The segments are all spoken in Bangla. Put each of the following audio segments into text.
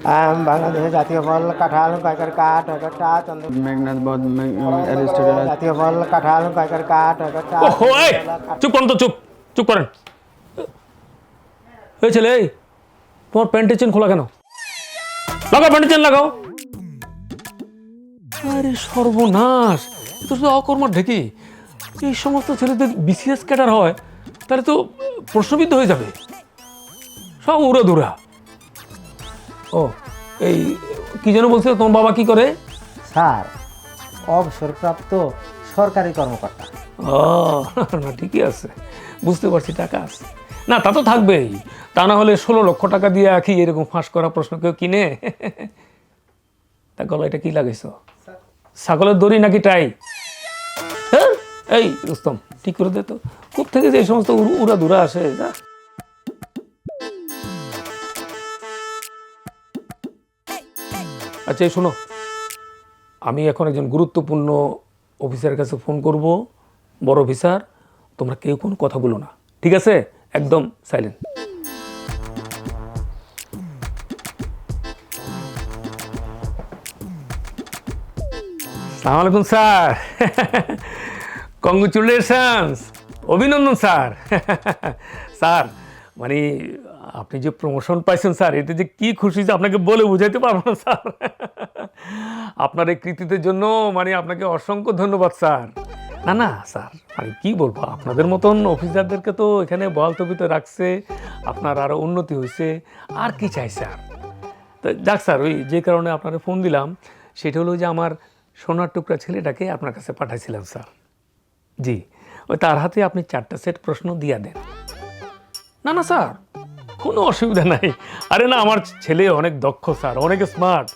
আম, বাংলাদেশের জাতীয় ফল কাঁঠাল কয়কার কাঠ চা চন্দ্র মেঘনাথ বধ অ্যারিস্টটল জাতীয় ফল কাঁঠাল কয়কার কাঠ চা চুপ করেন তো চুপ চুপ করেন। এই ছেলে এই তোমার প্যান্টের চেন খোলা কেন? লাগাও প্যান্টের চেন লাগাও। আরে সর্বনাশ তো শুধু অকর্মার ঢেকি। এই সমস্ত ছেলেদের বিসিএস ক্যাডার হয় তাহলে তো প্রশ্নবিদ্ধ হয়ে যাবে। সব উড়া দুরা ও এই কি যেন বলছে তোমার বাবা কি করে? স্যার অবসরপ্রাপ্ত সরকারি কর্মকর্তা। ও না ঠিকই আছে। বুঝতে পারছি টাকা আছে। না তা তো থাকবেই। তা না হলে ষোলো লক্ষ টাকা দিয়ে আঁকি এরকম ফাঁস করা প্রশ্ন কেউ কিনে? তা গলা এটা কি লাগাইছ? ছাগলের দড়ি নাকি টাই? হ্যাঁ? এই রুস্তম ঠিক করে দে তো। কোথ থেকে যে এই সমস্ত উড়- দুরা আসে যা। আচ্ছা এই শোনো। আমি এখন একজন গুরুত্বপূর্ণ অফিসারের কাছে ফোন করব, বড় অফিসার, তোমরা কেউ কোনো কথা বলো না। ঠিক আছে? একদম সাইলেন্ট সালাম আলাইকুম, স্যার। কংগ্রেচুলেশনস। অভিনন্দন, স্যার। স্যার মানে আপনি যে প্রমোশন পাইছেন স্যার, এতে যে কি খুশি যে আপনাকে বলে বুঝাইতে পারব না, স্যার। আপনার এই কৃতিত্বের জন্য মানে আপনাকে অসংখ্য ধন্যবাদ, স্যার। না না, স্যার মানে কি বলব? আপনাদের মতন অফিসারদেরকে তো এখানে বহাল তবিতে রাখছে, আপনার আরও উন্নতি হয়েছে আর কি চাই, স্যার? তো যাক, স্যার, ওই যে কারণে আপনাকে ফোন দিলাম, সেটা হলো যে আমার সোনার টুকরা ছেলেটাকে আপনার কাছে পাঠাইছিলাম, স্যার। জি, ওই তার হাতে আপনি চারটা সেট প্রশ্ন দিয়া দেন। না না, স্যার কোনো অসুবিধা নাই। আরে না, আমার ছেলে অনেক দক্ষ স্যার, অনেক স্মার্ট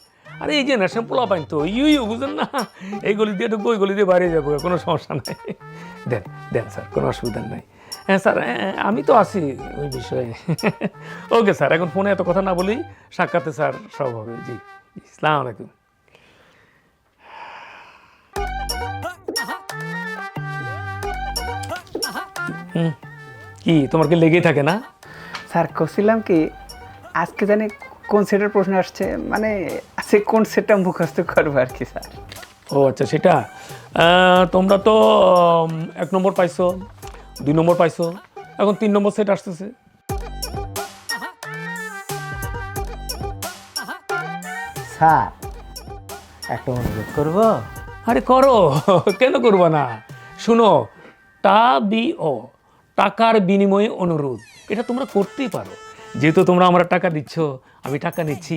আরে এই যে ন্যাশনাল পোলা পাইন তো ইউ ইউ বুঝেন না? এই গলি দিয়ে ঢুকবো, ওই গলি দিয়ে বাইরে যাব, কোনো সমস্যা নাই। দেন দেন স্যার, কোনো অসুবিধা নাই। হ্যাঁ স্যার আমি তো আছি ওই বিষয়ে। ওকে স্যার, এখন ফোনে এত কথা না বলি সাক্ষাতে স্যার সব হবে। জি ইসলাম আলাইকুম। কি, তোমার কি লেগেই থাকে না? স্যার কছিলাম কি আজকে জানি কোন সেটের প্রশ্ন আসছে মানে আজকে কোন সেটটা মুখস্থ করব আর কি স্যার। ও আচ্ছা সেটা? তোমরা তো এক নম্বর পাইছো দুই নম্বর পাইছো এখন তিন নম্বর সেট আসতেছে। স্যার একটা অনুরোধ করব? আরে করো কেন করব না? শুনো টা বি ও। টাকার বিনিময়ে অনুরোধ। এটা তোমরা করতেই পারো। যেহেতু তোমরা আমার টাকা দিচ্ছ, আমি টাকা নিচ্ছি,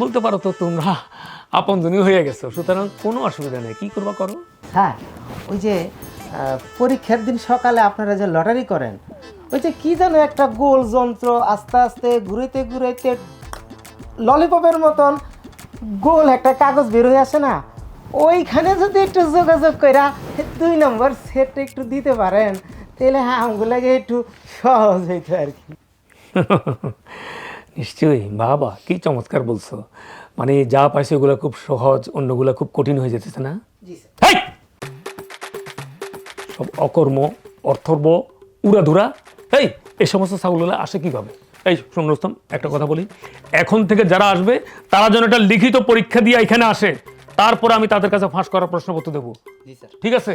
বলতে পারো তো তোমরা আপনজনই হয়ে গেছো। সুতরাং কোনো অসুবিধা নেই। কী করবা করো? হ্যাঁ ওই যে পরীক্ষার দিন সকালে আপনারা যে লটারি করেন, ওই যে কী যেন একটা গোল যন্ত্র আস্তে আস্তে ঘুরাইতে ঘুরাইতে ললিপপের মতন গোল একটা কাগজ বের হয়ে আসে না? ওইখানে যদি একটু যোগাযোগ কইরা দুই নম্বর সেটটা একটু দিতে পারেন। তাহলে হ্যাঁ আমগুলাকে একটু সহজ হইতো আর কি। নিশ্চয়ই। বাবা কি চমৎকার বলছো। মানে যা পাইছে ওগুলো খুব সহজ অন্যগুলো খুব কঠিন হয়ে যেতেছে না! সব অকর্ম অর্থর্ব উড়াধুরা। এই এই সমস্ত ছাগলগুলো আসে কীভাবে? এই শোন একটা কথা বলি। এখন থেকে যারা আসবে তারা যেন একটা লিখিত পরীক্ষা দিয়ে এখানে আসে। তারপরে আমি তাদের কাছে ফাঁস করার প্রশ্নপত্র দেবো। ঠিক আছে?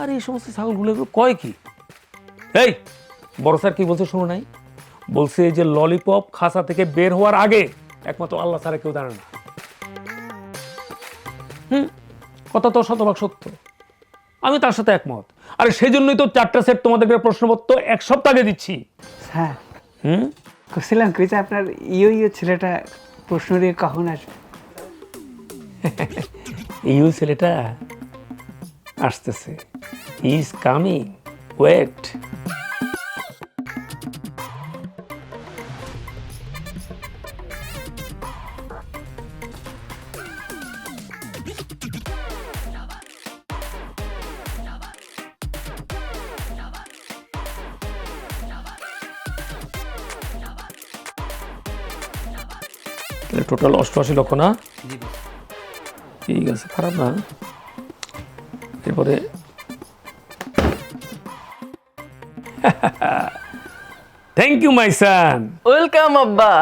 আর এই সমস্ত ছাগলগুলো এগুলো কয় কি? এই বড় স্যার কি বলছে শোনো নাই? বলছে যে ললিপপ খাসা থেকে বের হওয়ার আগে একমাত্র আল্লাহ ছাড়া কেউ জানে না। হুম কথা তো শতভাগ সত্য। আমি তার সাথে একমত। আর সেই জন্যই তো চারটা সেট তোমাদেরকে প্রশ্নপত্র এক সপ্তাহ আগে দিচ্ছি। স্যার হুম? কছিলাম কি আপনার ইয়ো ইয়ো ছেলেটা প্রশ্ন দিয়ে কখন আসবে? ওই ছেলেটা আসতেছে। ইজ কামিং ওয়েট টোটাল অষ্টআশি লক্ষ না? ঠিক আছে খারাপ না। এরপরে thank you my son welcome আব্বা।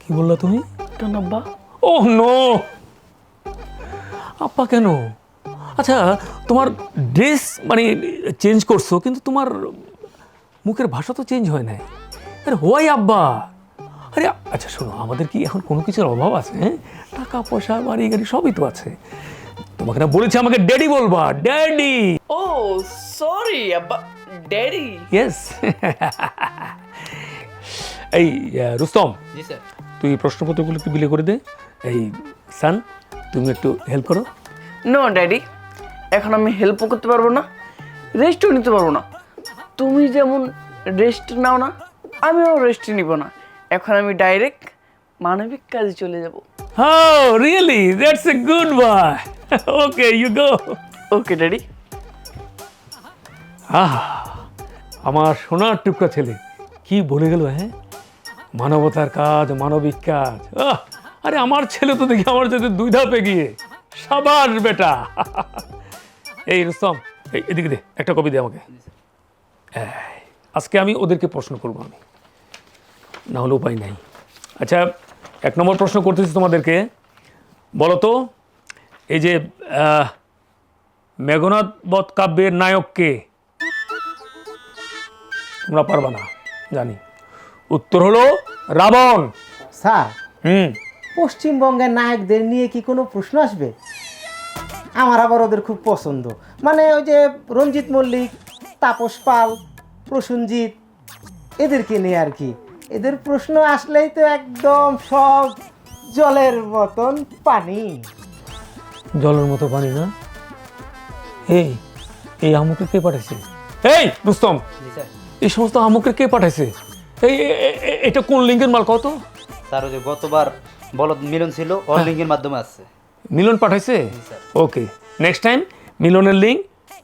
কি বললা তুমি? কেন আব্বা? Oh no. আপা কেন? আচ্ছা তোমার ড্রেস মানে চেঞ্জ করছ কিন্তু তোমার মুখের ভাষা তো চেঞ্জ হয় নাই। আরে হোয়াই আব্বা? আরে আচ্ছা শোনো আমাদের কি এখন কোনো কিছুর অভাব আছে হ্যাঁ? টাকা পয়সা বাড়ি গাড়ি সবই তো আছে। তোমাকে না বলেছি আমাকে ড্যাডি বলবা ড্যাডি ও সরি ড্যাডি ইয়েস এই রুস্তম জি স্যার তুই প্রশ্নপত্রগুলো একটু বিলে করে দে। এই সান তুমি একটু হেল্প করো। নো ড্যাডি এখন আমি হেল্পও করতে পারব না রেস্টও নিতে পারব না। তুমি যেমন রেস্ট নাও না আমিও রেস্ট নিব না। এখন আমি ডাইরেক্ট মানবিক কাজে চলে যাব। Oh, really That's a good boy. Okay you go okay daddy আহ আমার সোনার টুকরা ছেলে। কি বলে গেল হ্যাঁ? মানবতার কাজ মানবিক কাজ। আহ, আরে আমার ছেলে তো দেখি আমার সাথে দুই ধাপে গিয়ে সাবাস বেটা। এই রুস্তম এই এদিকে দে একটা কপি দে আমাকে। এই, আজকে আমি ওদেরকে প্রশ্ন করব আমি। না হলে উপায় নাই। আচ্ছা এক নম্বর প্রশ্ন করতেছি তোমাদেরকে। বলো তো এই যে মেঘনাথ বধ কাব্যের নায়ককে তোমরা পারবা না জানি। উত্তর হলো রাবণ। স্যার হুম। পশ্চিমবঙ্গের নায়কদের নিয়ে কি কোনো প্রশ্ন আসবে? আমার আবার ওদের খুব পছন্দ। মানে ওই যে রঞ্জিত মল্লিক তাপস পাল প্রসূনজিৎ এদেরকে নিয়ে আর কি। এদের প্রশ্ন আসলেই তো একদম সব জলের মতন পানি। জলের মতো পানি না? এই এই আমুকে কে পাঠাইছে? এই রুস্তম! এই সমস্ত আমুকে কে পাঠাইছে? এই এটা কোন লিঙ্কের মাল কত? স্যার ওই যে গতবার বলদ মিলন ছিল অল লিঙ্কের মাধ্যমে আসছে। মিলন পাঠাইছে? ওকে নেক্সট টাইম মিলনের লিঙ্ক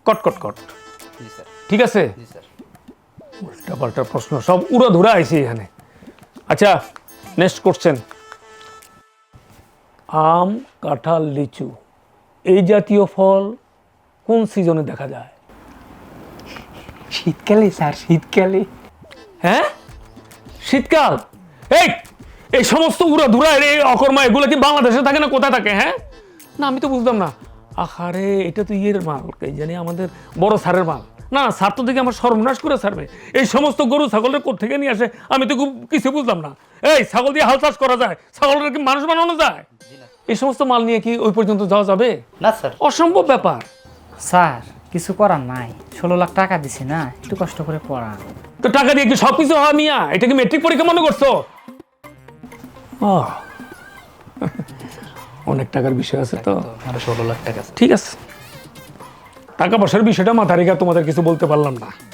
কট কট কট। স্যার ঠিক আছে? স্যার উল্টা পাল্টা প্রশ্ন সব উড়া ধুরা আইছে এখানে। আচ্ছা নেক্সট কোশ্চেন আম কাঁঠাল লিচু এই জাতীয় ফল কোন সিজনে দেখা যায়? শীতকালে স্যার শীতকালে। হ্যাঁ? শীতকাল? এই এই সমস্ত উড়া ধুরা এই অকর্মা এগুলো কি বাংলাদেশে থাকে না কোথায় থাকে হ্যাঁ? না আমি তো বুঝতাম না। আহারে এটা তো ইয়ের মাল জানি আমাদের বড় সারের মাল। না না সার তো দেখে আমার সর্বনাশ করে সারবে এই সমস্ত গরু ছাগলের কোথেকে নিয়ে আসে? আমি তো খুব কিছু বুঝলাম না। এই ছাগল দিয়ে হাল চাষ করা যায়? ছাগলের কি মানুষ বানানো যায়? এই সমস্ত মাল নিয়ে কি ওই পর্যন্ত যাওয়া যাবে? না স্যার। অসম্ভব ব্যাপার। স্যার কিছু করার নাই। ষোলো লাখ টাকা দিছি না একটু কষ্ট করে পড়ান। তো টাকা দিয়ে কি সব কিছু হয় মিয়া? এটা কি মেট্রিক পরীক্ষা মনে করছ? অনেক টাকার বিষয় আছে তো। আরও ষোলো লাখ টাকা ঠিক আছে। টাকা পয়সার বিষয়টা মাথা রেখে তোমাদের কিছু বলতে পারলাম না।